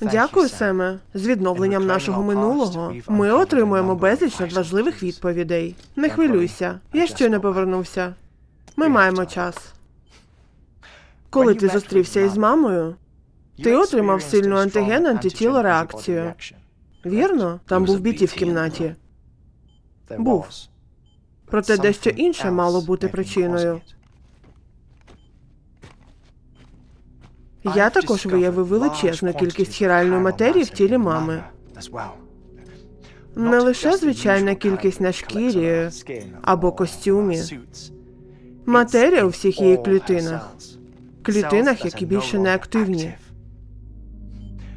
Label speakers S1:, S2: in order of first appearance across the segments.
S1: Дякую, Семе. З відновленням нашого минулого ми отримуємо безліч надважливих відповідей. Не хвилюйся, я щойно повернувся. Ми маємо час. Коли ти зустрівся із мамою, ти отримав сильну антиген антитіло реакцію. Вірно? Там був біті в кімнаті. Був. Проте дещо інше мало бути причиною. Я також виявив величезну кількість хіральної матерії в тілі мами. Не лише звичайна кількість на шкірі або костюмі. Матерія у всіх її клітинах. Клітинах, які більше не активні.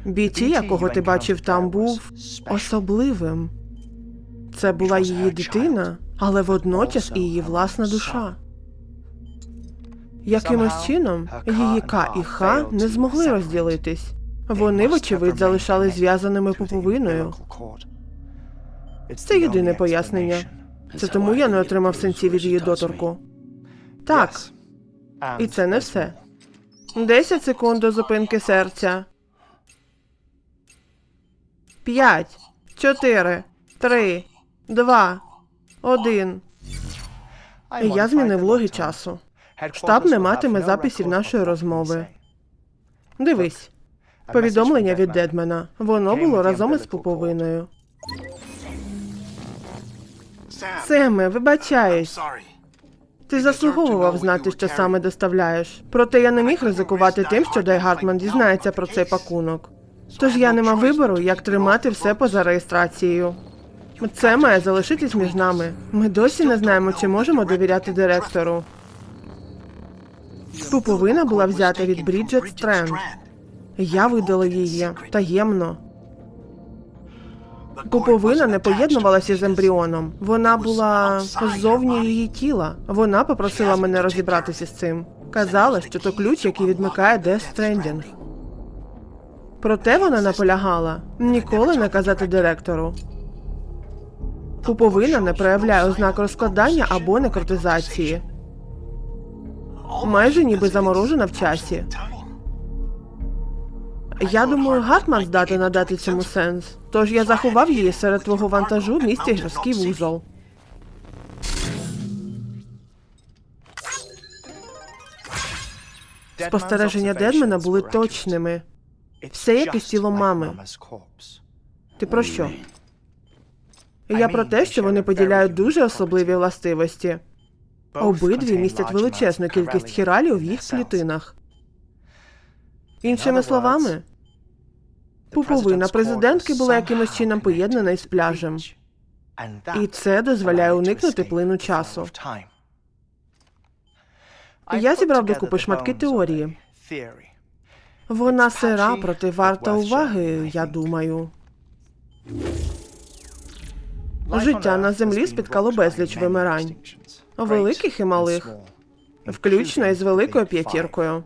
S1: Біті, якого ти бачив там, був особливим. Це була її дитина, але водночас і її власна душа. Якимось чином її К і Х не змогли розділитись. Вони, вочевидь, залишали зв'язаними пуповиною. Це єдине пояснення. Це тому я не отримав сенсів від її доторку. Так, і це не все. 10 секунд до зупинки серця. П'ять, чотири, три, два, один. Я змінив логи часу.
S2: Штаб не матиме записів нашої розмови.
S1: Дивись. Повідомлення від Дедмена. Воно було разом із пуповиною. Семе, вибачаюсь. Ти заслуговував знати, що саме доставляєш. Проте я не міг ризикувати тим, що Дай Гартман дізнається про цей пакунок. Тож я не мав вибору, як тримати все поза реєстрацією. Це має залишитись між нами. Ми досі не знаємо, чи можемо довіряти директору. Пуповина була взята від Бріджет Стренд. Я видала її таємно. Пуповина не поєднувалася з ембріоном. Вона була ззовні її тіла. Вона попросила мене розібратися з цим. Казала, що то ключ, який відмикає Stranding. Проте вона наполягала ніколи не казати директору. Пуповина не проявляє ознак розкладання або некротизації. Майже ніби заморожена в часі. Я думаю, Гартман здатен надати цьому сенс. Тож я заховав її серед твого вантажу в місті гірський вузол.
S2: Спостереження Дедмена були точними.
S1: Все як із тілом мами. Ти про що? Я про те, що вони поділяють дуже особливі властивості. Обидві містять величезну кількість хіралів в їх клітинах. Іншими словами, пуповина президентки була якимось чином поєднана із пляжем. І це дозволяє уникнути плину часу.
S2: Я зібрав докупи шматки теорії.
S1: Вона сира, проте варта уваги, я думаю. Життя на землі спіткало безліч вимирань, великих і малих, включно із великою п'ятіркою.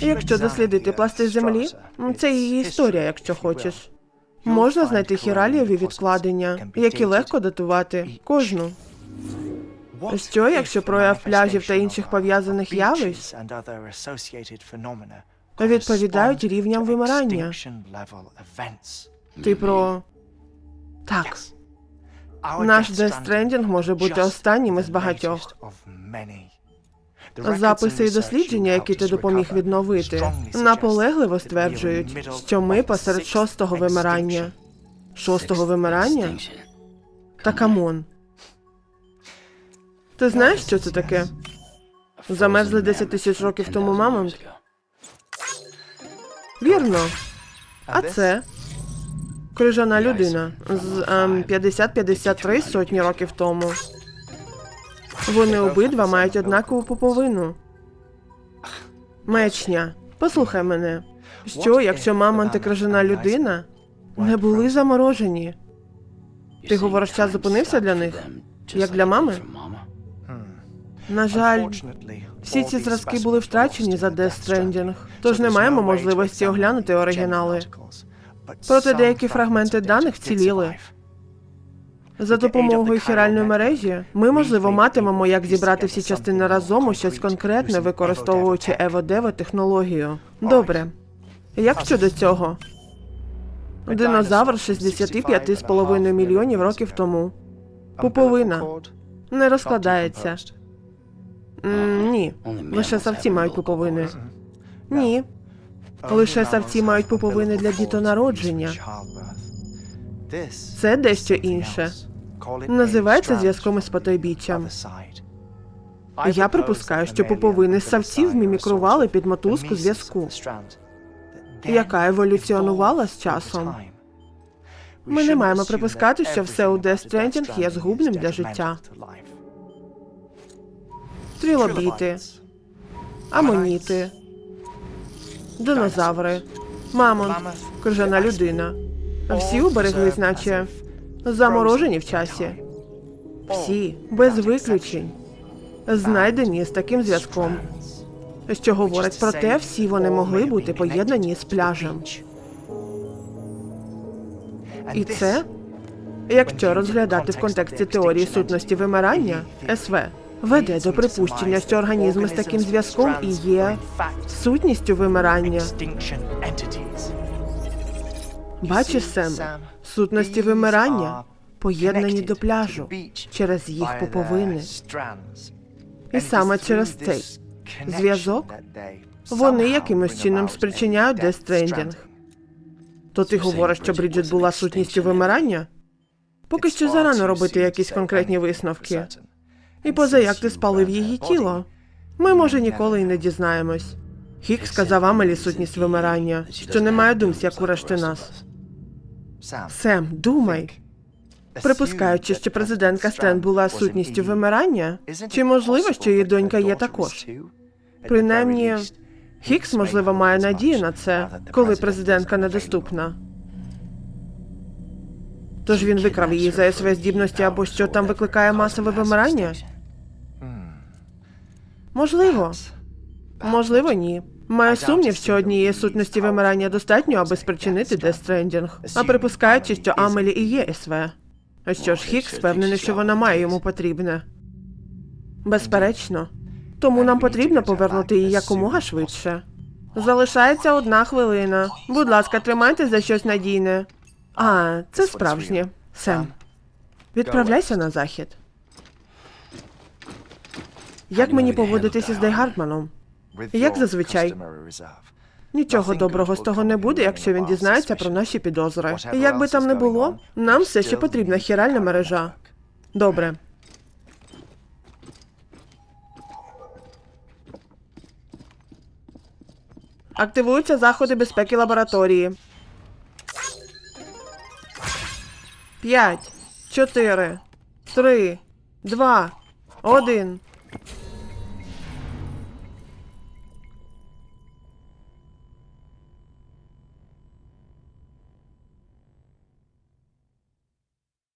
S1: Якщо дослідити пласти землі, це її історія, якщо хочеш. Можна знайти хіралієві відкладення, які легко датувати кожну. Що, якщо прояв пляжів та інших пов'язаних явищ відповідають рівням вимирання? Ти про так,
S2: Наш Death Stranding може бути останнім із багатьох.
S1: записи і дослідження, які ти допоміг відновити, наполегливо стверджують, що ми посеред шостого вимирання. Шостого вимирання? Та камон. Ти знаєш, що це таке? Замерзли 10 тисяч років тому мамонт? Вірно. А це крижана людина з ем, 50-53 сотні років тому. Вони обидва мають однакову пуповину. Мечня, послухай мене. Що, якщо і крижана людина не були заморожені? Ти говориш, час зупинився для них? Як для мами? На жаль, всі ці зразки були втрачені за Death Stranding, тож не маємо можливості оглянути оригінали. Проте деякі фрагменти даних вціліли. За допомогою хіральної мережі ми, можливо, матимемо, як зібрати всі частини разом у щось конкретне, використовуючи Ево-Дево технологію. Добре. Як щодо цього? Динозавр 65,5 мільйонів років тому. Пуповина. Не розкладається. М, ні. Лише савці мають пуповини. Ні. Лише савці мають пуповини для дітонародження. Це дещо інше. Називається зв'язком із потойбіччям. Я припускаю, що пуповини савців мімікрували під мотузку зв'язку, яка еволюціонувала з часом. Ми не маємо припускати, що все у Stranding є згубним для життя. Трилобіти, амоніти, динозаври, мамонт, крижана людина. Всі убереглись, наче заморожені в часі. Всі, без виключень, знайдені з таким зв'язком, що говорить про те, всі вони могли бути поєднані з пляжем. І це, якщо розглядати в контексті теорії сутності вимирання, СВ веде до припущення, що організми з таким зв'язком і є сутністю вимирання. Бачиш, Сем, сутності вимирання поєднані до пляжу через їх пуповини. І саме через цей зв'язок вони якимось чином спричиняють дестрендінг. То ти говориш, що Бріджит була сутністю вимирання? Поки що зарано робити якісь конкретні висновки. І поза як ти спалив її тіло. Ми, може, ніколи й не дізнаємось. Хік сказав Амелі сутність вимирання, що немає думці, як у нас. Сем, думай. Припускаючи, що президентка Стен була сутністю вимирання, чи можливо, що її донька є також? Принаймні, Хікс, можливо, має надію на це, коли президентка недоступна. Тож він викрав її за СВ здібності або що там викликає масове вимирання? Можливо. Можливо, ні. Маю сумнів, що однієї сутності вимирання достатньо, аби спричинити дестрендінг. А припускаючи, що Амелі і є СВ. А що ж, Хікс впевнений, що вона має йому потрібне. Безперечно. Тому нам потрібно повернути її якомога швидше. Залишається одна хвилина. Будь ласка, тримайте за щось надійне. А, це справжнє. Сем. Відправляйся на захід. Як мені поводитися з Дейгартманом?
S3: Як зазвичай.
S1: Нічого доброго з того не буде, якщо він дізнається про наші підозри. І як би там не було, нам все ще потрібна хіральна мережа. Добре. Активуються заходи безпеки лабораторії. П'ять, чотири, три, два, один.